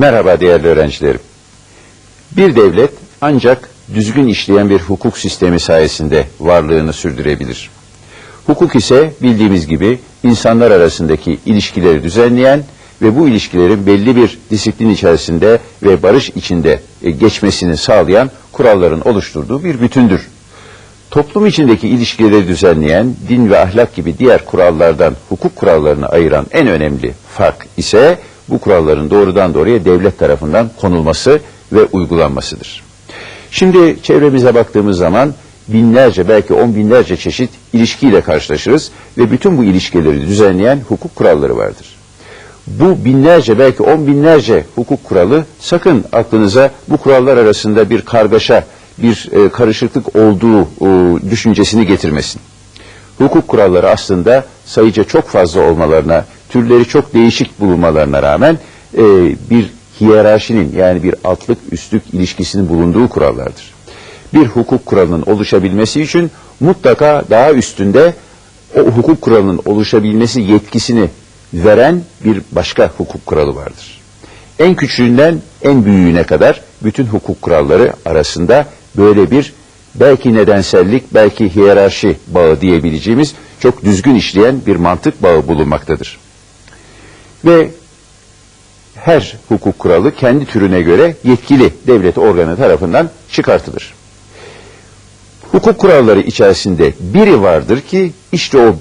Merhaba değerli öğrencilerim. Bir devlet ancak düzgün işleyen bir hukuk sistemi sayesinde varlığını sürdürebilir. Hukuk ise bildiğimiz gibi insanlar arasındaki ilişkileri düzenleyen ve bu ilişkilerin belli bir disiplin içerisinde ve barış içinde e, geçmesini sağlayan kuralların oluşturduğu bir bütündür. Toplum içindeki ilişkileri düzenleyen din ve ahlak gibi diğer kurallardan hukuk kurallarını ayıran en önemli fark ise bu kuralların doğrudan doğruya devlet tarafından konulması ve uygulanmasıdır. Şimdi çevremize baktığımız zaman binlerce belki on binlerce çeşit ilişkiyle karşılaşırız ve bütün bu ilişkileri düzenleyen hukuk kuralları vardır. Bu binlerce belki on binlerce hukuk kuralı sakın aklınıza bu kurallar arasında bir kargaşa, bir e, karışıklık olduğu e, düşüncesini getirmesin. Hukuk kuralları aslında sayıca çok fazla olmalarına, türleri çok değişik bulunmalarına rağmen e, bir hiyerarşinin yani bir altlık üstlük ilişkisinin bulunduğu kurallardır. Bir hukuk kuralının oluşabilmesi için mutlaka daha üstünde o hukuk kuralının oluşabilmesi yetkisini veren bir başka hukuk kuralı vardır. En küçüğünden en büyüğüne kadar bütün hukuk kuralları arasında böyle bir belki nedensellik, belki hiyerarşi bağı diyebileceğimiz çok düzgün işleyen bir mantık bağı bulunmaktadır. Ve her hukuk kuralı kendi türüne göre yetkili devlet organı tarafından çıkartılır. Hukuk kuralları içerisinde biri vardır ki işte o,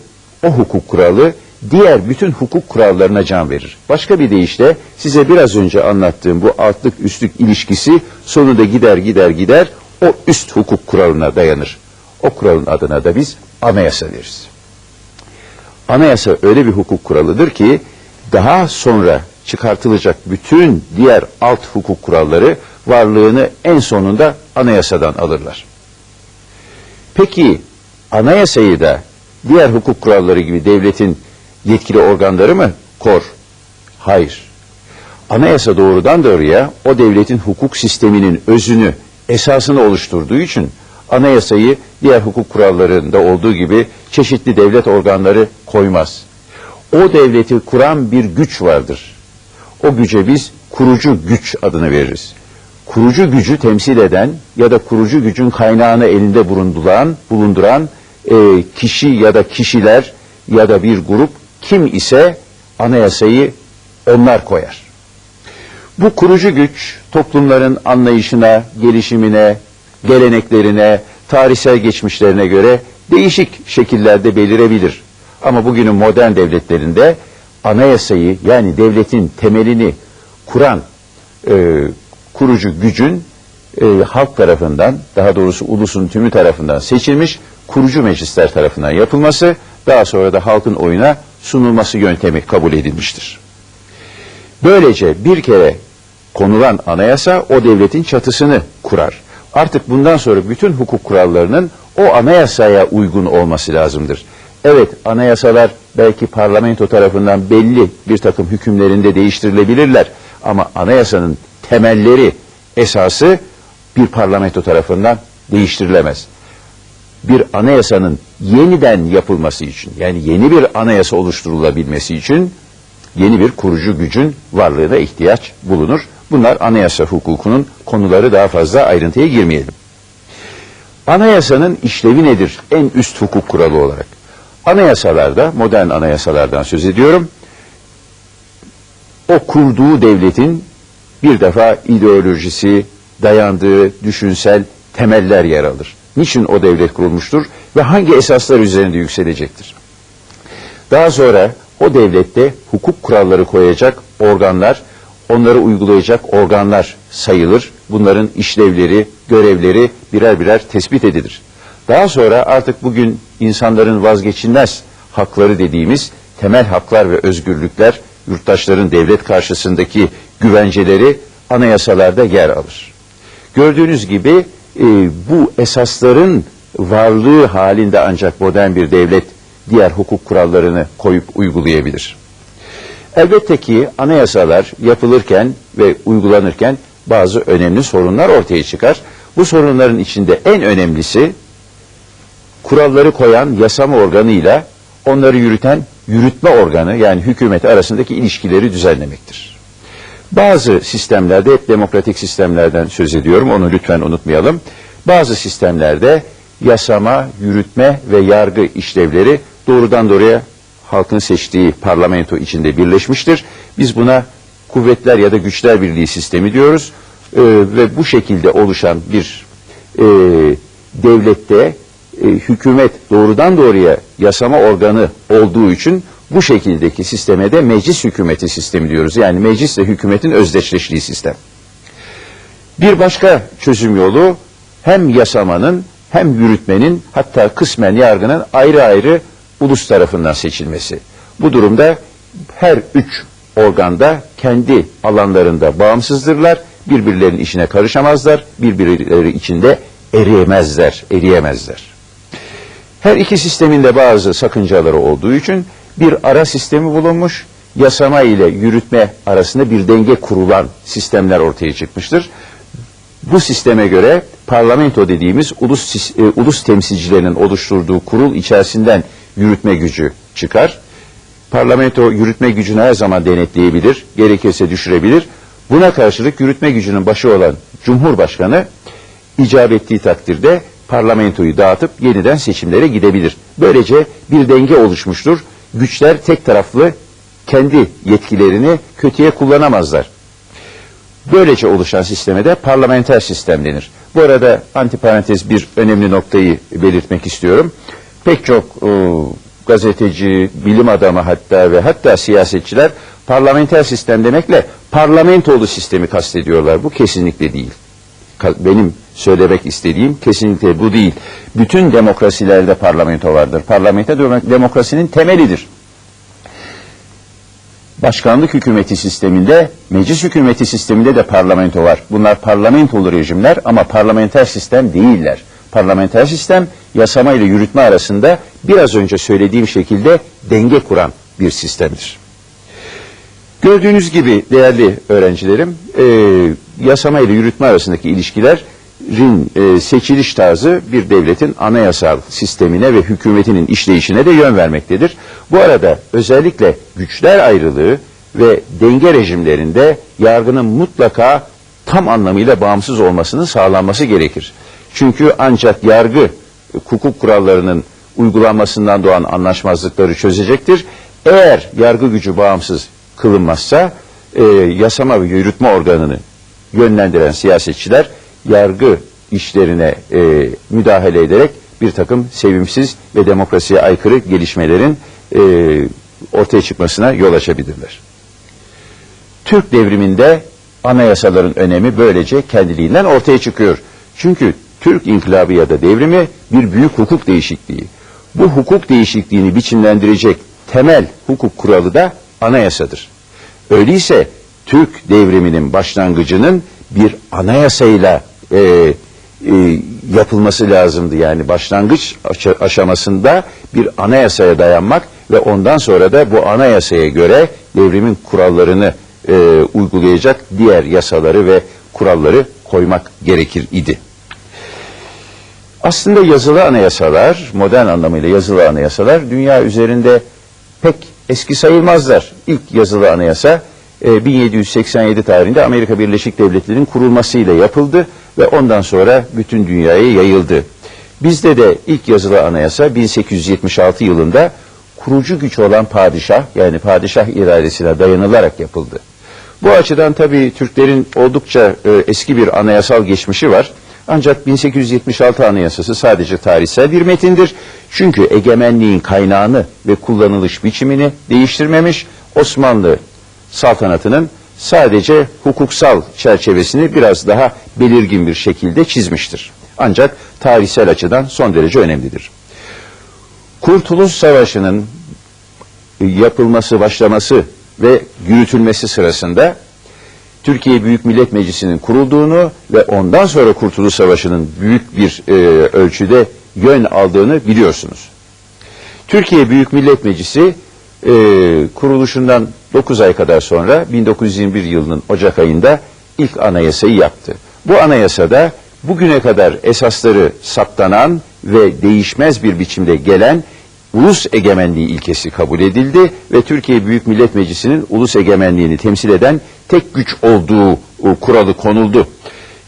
o hukuk kuralı diğer bütün hukuk kurallarına can verir. Başka bir deyişle size biraz önce anlattığım bu altlık üstlük ilişkisi sonunda gider gider gider o üst hukuk kuralına dayanır. O kuralın adına da biz anayasa deriz. Anayasa öyle bir hukuk kuralıdır ki daha sonra çıkartılacak bütün diğer alt hukuk kuralları varlığını en sonunda anayasadan alırlar. Peki anayasayı da diğer hukuk kuralları gibi devletin yetkili organları mı kor? Hayır. Anayasa doğrudan doğruya o devletin hukuk sisteminin özünü, esasını oluşturduğu için anayasayı diğer hukuk kurallarında olduğu gibi çeşitli devlet organları koymaz. O devleti kuran bir güç vardır. O güce biz kurucu güç adını veririz. Kurucu gücü temsil eden ya da kurucu gücün kaynağını elinde bulunduran, bulunduran e, kişi ya da kişiler ya da bir grup kim ise anayasayı onlar koyar. Bu kurucu güç toplumların anlayışına, gelişimine, geleneklerine, tarihsel geçmişlerine göre değişik şekillerde belirebilir. Ama bugünün modern devletlerinde anayasayı yani devletin temelini kuran e, kurucu gücün e, halk tarafından daha doğrusu ulusun tümü tarafından seçilmiş kurucu meclisler tarafından yapılması daha sonra da halkın oyuna sunulması yöntemi kabul edilmiştir. Böylece bir kere konulan anayasa o devletin çatısını kurar. Artık bundan sonra bütün hukuk kurallarının o anayasaya uygun olması lazımdır. Evet anayasalar belki parlamento tarafından belli bir takım hükümlerinde değiştirilebilirler. Ama anayasanın temelleri, esası bir parlamento tarafından değiştirilemez. Bir anayasanın yeniden yapılması için yani yeni bir anayasa oluşturulabilmesi için yeni bir kurucu gücün varlığına ihtiyaç bulunur. Bunlar anayasa hukukunun konuları daha fazla ayrıntıya girmeyelim. Anayasanın işlevi nedir en üst hukuk kuralı olarak? Anayasalarda, modern anayasalardan söz ediyorum. O kurduğu devletin bir defa ideolojisi, dayandığı düşünsel temeller yer alır. Niçin o devlet kurulmuştur ve hangi esaslar üzerinde yükselecektir? Daha sonra o devlette hukuk kuralları koyacak organlar, onları uygulayacak organlar sayılır. Bunların işlevleri, görevleri birer birer tespit edilir. Daha sonra artık bugün insanların vazgeçilmez hakları dediğimiz temel haklar ve özgürlükler, yurttaşların devlet karşısındaki güvenceleri anayasalarda yer alır. Gördüğünüz gibi e, bu esasların varlığı halinde ancak modern bir devlet diğer hukuk kurallarını koyup uygulayabilir. Elbette ki anayasalar yapılırken ve uygulanırken bazı önemli sorunlar ortaya çıkar. Bu sorunların içinde en önemlisi kuralları koyan yasama organıyla onları yürüten yürütme organı yani hükümet arasındaki ilişkileri düzenlemektir. Bazı sistemlerde hep demokratik sistemlerden söz ediyorum. Onu lütfen unutmayalım. Bazı sistemlerde yasama, yürütme ve yargı işlevleri doğrudan doğruya halkın seçtiği parlamento içinde birleşmiştir. Biz buna kuvvetler ya da güçler birliği sistemi diyoruz. Ee, ve bu şekilde oluşan bir e, devlette e, hükümet doğrudan doğruya yasama organı olduğu için bu şekildeki sisteme de meclis hükümeti sistemi diyoruz. Yani meclisle hükümetin özdeşleştiği sistem. Bir başka çözüm yolu hem yasamanın hem yürütmenin hatta kısmen yargının ayrı ayrı ulus tarafından seçilmesi. Bu durumda her üç organda kendi alanlarında bağımsızdırlar, birbirlerinin işine karışamazlar, birbirleri içinde eriyemezler, eriyemezler. Her iki sistemin de bazı sakıncaları olduğu için bir ara sistemi bulunmuş, yasama ile yürütme arasında bir denge kurulan sistemler ortaya çıkmıştır. Bu sisteme göre parlamento dediğimiz ulus, e, ulus temsilcilerinin oluşturduğu kurul içerisinden yürütme gücü çıkar. Parlamento yürütme gücünü her zaman denetleyebilir, gerekirse düşürebilir. Buna karşılık yürütme gücünün başı olan Cumhurbaşkanı icap ettiği takdirde parlamentoyu dağıtıp yeniden seçimlere gidebilir. Böylece bir denge oluşmuştur. Güçler tek taraflı kendi yetkilerini kötüye kullanamazlar. Böylece oluşan sisteme de parlamenter sistem denir. Bu arada antiparantez bir önemli noktayı belirtmek istiyorum. Pek çok e, gazeteci, bilim adamı hatta ve hatta siyasetçiler parlamenter sistem demekle parlamentolu sistemi kastediyorlar. Bu kesinlikle değil. Benim söylemek istediğim kesinlikle bu değil. Bütün demokrasilerde parlamento vardır. Parlamento dem- demokrasinin temelidir başkanlık hükümeti sisteminde, meclis hükümeti sisteminde de parlamento var. Bunlar parlamentolu rejimler ama parlamenter sistem değiller. Parlamenter sistem yasama ile yürütme arasında biraz önce söylediğim şekilde denge kuran bir sistemdir. Gördüğünüz gibi değerli öğrencilerim, e, yasama ile yürütme arasındaki ilişkilerin e, seçiliş tarzı bir devletin anayasal sistemine ve hükümetinin işleyişine de yön vermektedir. Bu arada özellikle güçler ayrılığı ve denge rejimlerinde yargının mutlaka tam anlamıyla bağımsız olmasının sağlanması gerekir. Çünkü ancak yargı hukuk kurallarının uygulanmasından doğan anlaşmazlıkları çözecektir. Eğer yargı gücü bağımsız kılınmazsa e, yasama ve yürütme organını yönlendiren siyasetçiler yargı işlerine e, müdahale ederek bir takım sevimsiz ve demokrasiye aykırı gelişmelerin e, ortaya çıkmasına yol açabilirler. Türk devriminde anayasaların önemi böylece kendiliğinden ortaya çıkıyor. Çünkü Türk inkılabı ya da devrimi bir büyük hukuk değişikliği. Bu hukuk değişikliğini biçimlendirecek temel hukuk kuralı da anayasadır. Öyleyse Türk devriminin başlangıcının bir anayasayla e, e, yapılması lazımdı. Yani başlangıç aşa- aşamasında bir anayasaya dayanmak ve ondan sonra da bu anayasaya göre devrimin kurallarını e, uygulayacak diğer yasaları ve kuralları koymak gerekir idi. Aslında yazılı anayasalar, modern anlamıyla yazılı anayasalar dünya üzerinde pek eski sayılmazlar. İlk yazılı anayasa e, 1787 tarihinde Amerika Birleşik Devletleri'nin kurulmasıyla yapıldı ve ondan sonra bütün dünyaya yayıldı. Bizde de ilk yazılı anayasa 1876 yılında kurucu güç olan padişah yani padişah iradesine dayanılarak yapıldı. Bu açıdan tabii Türklerin oldukça e, eski bir anayasal geçmişi var. Ancak 1876 Anayasası sadece tarihsel bir metindir. Çünkü egemenliğin kaynağını ve kullanılış biçimini değiştirmemiş. Osmanlı saltanatının sadece hukuksal çerçevesini biraz daha belirgin bir şekilde çizmiştir. Ancak tarihsel açıdan son derece önemlidir. Kurtuluş Savaşı'nın yapılması, başlaması ve yürütülmesi sırasında Türkiye Büyük Millet Meclisi'nin kurulduğunu ve ondan sonra Kurtuluş Savaşı'nın büyük bir e, ölçüde yön aldığını biliyorsunuz. Türkiye Büyük Millet Meclisi e, kuruluşundan 9 ay kadar sonra 1921 yılının Ocak ayında ilk anayasayı yaptı. Bu anayasada bugüne kadar esasları saptanan ve değişmez bir biçimde gelen ulus egemenliği ilkesi kabul edildi ve Türkiye Büyük Millet Meclisi'nin ulus egemenliğini temsil eden tek güç olduğu e, kuralı konuldu.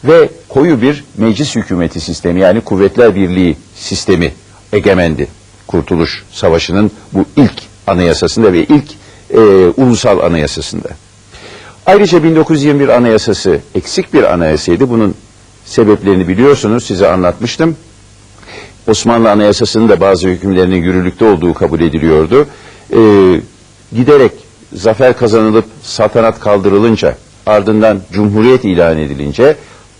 Ve koyu bir meclis hükümeti sistemi yani kuvvetler birliği sistemi egemendi. Kurtuluş Savaşı'nın bu ilk anayasasında ve ilk e, ulusal anayasasında. Ayrıca 1921 anayasası eksik bir anayasaydı. Bunun sebeplerini biliyorsunuz size anlatmıştım. Osmanlı Anayasası'nın da bazı hükümlerinin yürürlükte olduğu kabul ediliyordu. Ee, giderek zafer kazanılıp saltanat kaldırılınca, ardından cumhuriyet ilan edilince,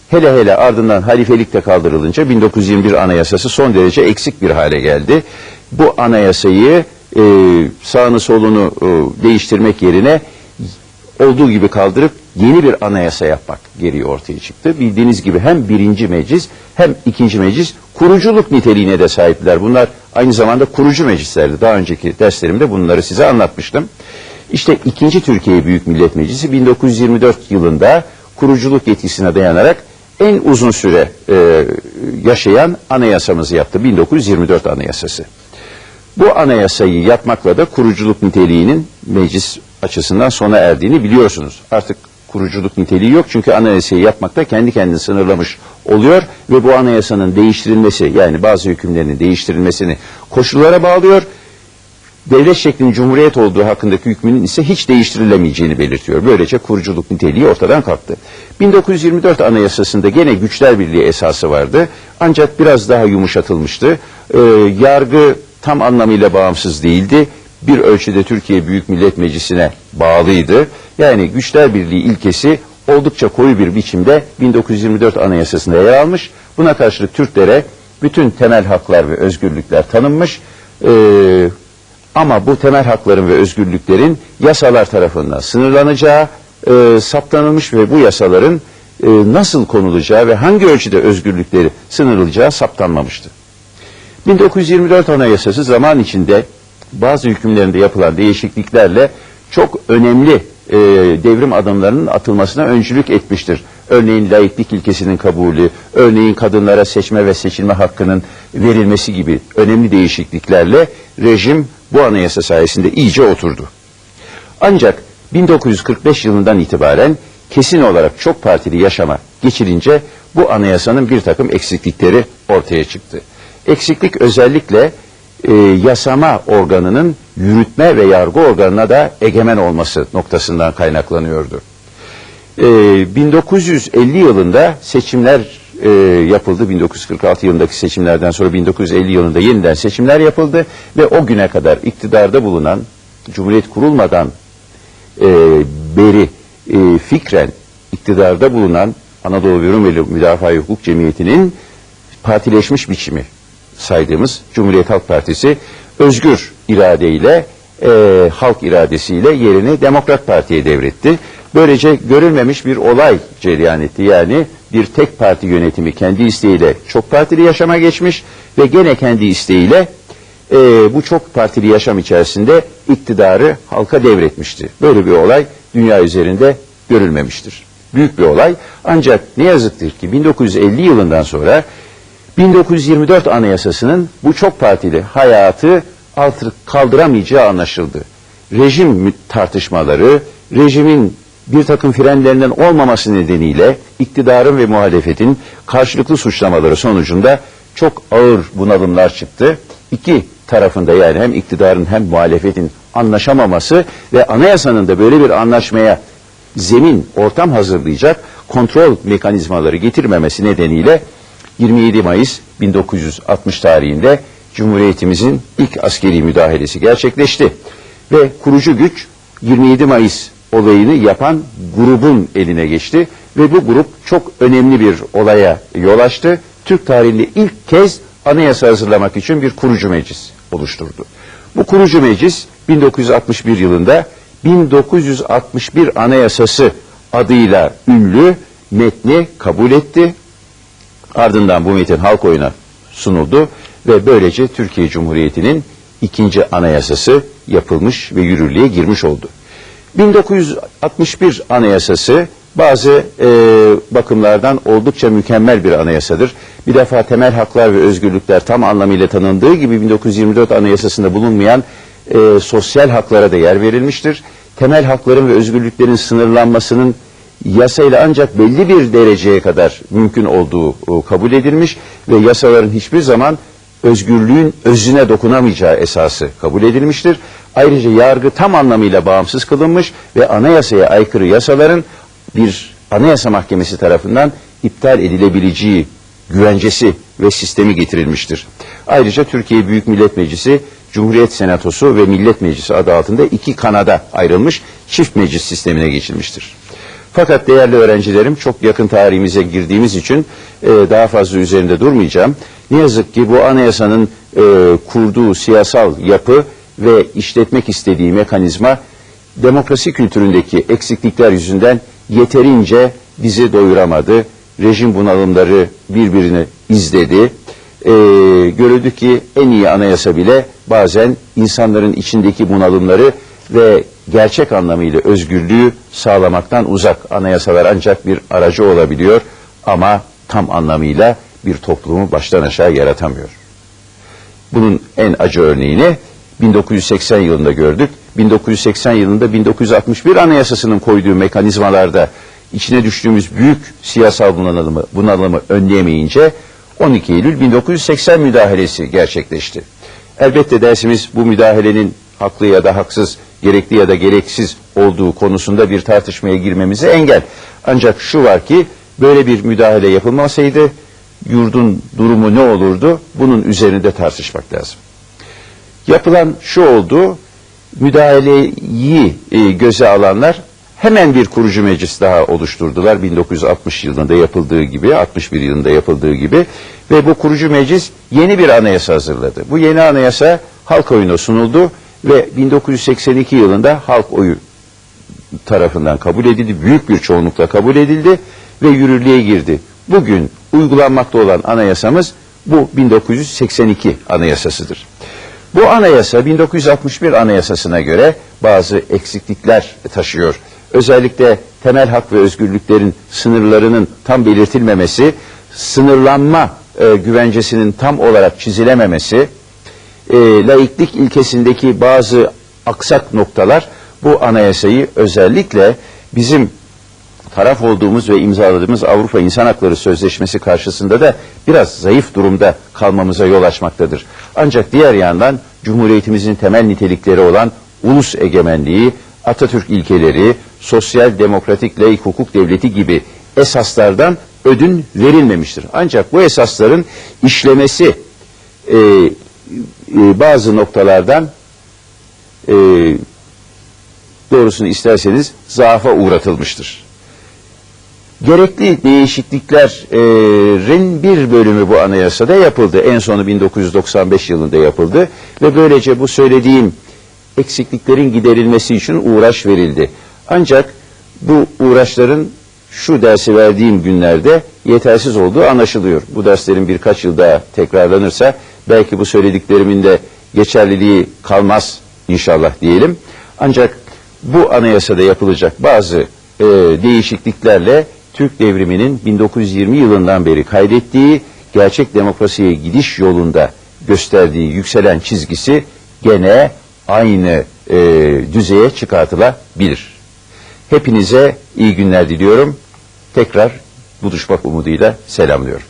hele hele ardından halifelik de kaldırılınca 1921 Anayasası son derece eksik bir hale geldi. Bu anayasayı e, sağını solunu e, değiştirmek yerine olduğu gibi kaldırıp yeni bir anayasa yapmak gereği ortaya çıktı. Bildiğiniz gibi hem birinci meclis hem ikinci meclis kuruculuk niteliğine de sahipler. Bunlar aynı zamanda kurucu meclislerdi. Daha önceki derslerimde bunları size anlatmıştım. İşte ikinci Türkiye Büyük Millet Meclisi 1924 yılında kuruculuk yetkisine dayanarak en uzun süre e, yaşayan anayasamızı yaptı. 1924 Anayasası. Bu anayasayı yapmakla da kuruculuk niteliğinin meclis açısından sona erdiğini biliyorsunuz. Artık kuruculuk niteliği yok çünkü anayasayı yapmakta kendi kendini sınırlamış oluyor ve bu anayasanın değiştirilmesi yani bazı hükümlerinin değiştirilmesini koşullara bağlıyor. Devlet şeklinin cumhuriyet olduğu hakkındaki hükmünün ise hiç değiştirilemeyeceğini belirtiyor. Böylece kuruculuk niteliği ortadan kalktı. 1924 Anayasası'nda gene güçler birliği esası vardı. Ancak biraz daha yumuşatılmıştı. Ee, yargı tam anlamıyla bağımsız değildi. Bir ölçüde Türkiye Büyük Millet Meclisi'ne bağlıydı. Yani güçler birliği ilkesi oldukça koyu bir biçimde 1924 Anayasası'nda yer almış. Buna karşılık Türklere bütün temel haklar ve özgürlükler tanınmış. Ee, ama bu temel hakların ve özgürlüklerin yasalar tarafından sınırlanacağı e, saptanılmış ve bu yasaların e, nasıl konulacağı ve hangi ölçüde özgürlükleri sınırlayacağı saptanmamıştı. 1924 Anayasası zaman içinde bazı hükümlerinde yapılan değişikliklerle çok önemli e, devrim adımlarının atılmasına öncülük etmiştir. Örneğin laiklik ilkesinin kabulü, örneğin kadınlara seçme ve seçilme hakkının verilmesi gibi önemli değişikliklerle rejim bu anayasa sayesinde iyice oturdu. Ancak 1945 yılından itibaren kesin olarak çok partili yaşama geçilince bu anayasanın bir takım eksiklikleri ortaya çıktı. Eksiklik özellikle e, yasama organının yürütme ve yargı organına da egemen olması noktasından kaynaklanıyordu. E, 1950 yılında seçimler e, yapıldı. 1946 yılındaki seçimlerden sonra 1950 yılında yeniden seçimler yapıldı ve o güne kadar iktidarda bulunan Cumhuriyet kurulmadan e, beri e, fikren iktidarda bulunan Anadolu ve Müdafaa Hukuk Cemiyeti'nin partileşmiş biçimi saydığımız Cumhuriyet Halk Partisi özgür iradeyle e, halk iradesiyle yerini Demokrat Parti'ye devretti. Böylece görülmemiş bir olay cereyan etti. Yani bir tek parti yönetimi kendi isteğiyle çok partili yaşama geçmiş ve gene kendi isteğiyle e, bu çok partili yaşam içerisinde iktidarı halka devretmişti. Böyle bir olay dünya üzerinde görülmemiştir. Büyük bir olay ancak ne yazıktır ki 1950 yılından sonra 1924 Anayasası'nın bu çok partili hayatı altı kaldıramayacağı anlaşıldı. Rejim tartışmaları, rejimin bir takım frenlerinden olmaması nedeniyle iktidarın ve muhalefetin karşılıklı suçlamaları sonucunda çok ağır bunalımlar çıktı. İki tarafında yani hem iktidarın hem muhalefetin anlaşamaması ve anayasanın da böyle bir anlaşmaya zemin, ortam hazırlayacak kontrol mekanizmaları getirmemesi nedeniyle 27 Mayıs 1960 tarihinde Cumhuriyetimizin ilk askeri müdahalesi gerçekleşti. Ve kurucu güç 27 Mayıs olayını yapan grubun eline geçti ve bu grup çok önemli bir olaya yol açtı. Türk tarihinde ilk kez anayasa hazırlamak için bir kurucu meclis oluşturdu. Bu kurucu meclis 1961 yılında 1961 Anayasası adıyla ünlü metni kabul etti. Ardından bu metin halk oyuna sunuldu ve böylece Türkiye Cumhuriyeti'nin ikinci anayasası yapılmış ve yürürlüğe girmiş oldu. 1961 anayasası bazı e, bakımlardan oldukça mükemmel bir anayasadır. Bir defa temel haklar ve özgürlükler tam anlamıyla tanındığı gibi 1924 Anayasası'nda bulunmayan e, sosyal haklara da yer verilmiştir. Temel hakların ve özgürlüklerin sınırlanmasının yasayla ancak belli bir dereceye kadar mümkün olduğu e, kabul edilmiş ve yasaların hiçbir zaman özgürlüğün özüne dokunamayacağı esası kabul edilmiştir. Ayrıca yargı tam anlamıyla bağımsız kılınmış ve anayasaya aykırı yasaların bir anayasa mahkemesi tarafından iptal edilebileceği güvencesi ve sistemi getirilmiştir. Ayrıca Türkiye Büyük Millet Meclisi, Cumhuriyet Senatosu ve Millet Meclisi adı altında iki kanada ayrılmış çift meclis sistemine geçilmiştir. Fakat değerli öğrencilerim çok yakın tarihimize girdiğimiz için e, daha fazla üzerinde durmayacağım. Ne yazık ki bu anayasanın e, kurduğu siyasal yapı ve işletmek istediği mekanizma demokrasi kültüründeki eksiklikler yüzünden yeterince bizi doyuramadı. Rejim bunalımları birbirini izledi. E, görüldü ki en iyi anayasa bile bazen insanların içindeki bunalımları ve gerçek anlamıyla özgürlüğü sağlamaktan uzak. Anayasalar ancak bir aracı olabiliyor ama tam anlamıyla bir toplumu baştan aşağı yaratamıyor. Bunun en acı örneğini 1980 yılında gördük. 1980 yılında 1961 Anayasası'nın koyduğu mekanizmalarda içine düştüğümüz büyük siyasal bunalımı, bunalımı önleyemeyince 12 Eylül 1980 müdahalesi gerçekleşti. Elbette dersimiz bu müdahalenin haklı ya da haksız, gerekli ya da gereksiz olduğu konusunda bir tartışmaya girmemize engel. Ancak şu var ki böyle bir müdahale yapılmasaydı yurdun durumu ne olurdu? Bunun üzerinde tartışmak lazım. Yapılan şu oldu, müdahaleyi e, göze alanlar hemen bir kurucu meclis daha oluşturdular 1960 yılında yapıldığı gibi 61 yılında yapıldığı gibi ve bu kurucu meclis yeni bir anayasa hazırladı. Bu yeni anayasa halk oyuna sunuldu ve 1982 yılında halk oyu tarafından kabul edildi. Büyük bir çoğunlukla kabul edildi ve yürürlüğe girdi. Bugün uygulanmakta olan anayasamız bu 1982 anayasasıdır. Bu anayasa 1961 anayasasına göre bazı eksiklikler taşıyor. Özellikle temel hak ve özgürlüklerin sınırlarının tam belirtilmemesi, sınırlanma e, güvencesinin tam olarak çizilememesi, e, laiklik ilkesindeki bazı aksak noktalar bu anayasayı özellikle bizim taraf olduğumuz ve imzaladığımız Avrupa İnsan Hakları Sözleşmesi karşısında da biraz zayıf durumda kalmamıza yol açmaktadır. Ancak diğer yandan Cumhuriyetimizin temel nitelikleri olan ulus egemenliği, Atatürk ilkeleri, sosyal demokratik laik hukuk devleti gibi esaslardan ödün verilmemiştir. Ancak bu esasların işlemesi e, e, bazı noktalardan e, doğrusunu isterseniz zaafa uğratılmıştır. Gerekli değişikliklerin bir bölümü bu anayasada yapıldı. En sonu 1995 yılında yapıldı ve böylece bu söylediğim eksikliklerin giderilmesi için uğraş verildi. Ancak bu uğraşların şu dersi verdiğim günlerde yetersiz olduğu anlaşılıyor. Bu derslerin birkaç yıl daha tekrarlanırsa belki bu söylediklerimin de geçerliliği kalmaz inşallah diyelim. Ancak bu anayasada yapılacak bazı e, değişikliklerle Türk devriminin 1920 yılından beri kaydettiği gerçek demokrasiye gidiş yolunda gösterdiği yükselen çizgisi gene aynı e, düzeye çıkartılabilir. Hepinize iyi günler diliyorum. Tekrar buluşmak umuduyla selamlıyorum.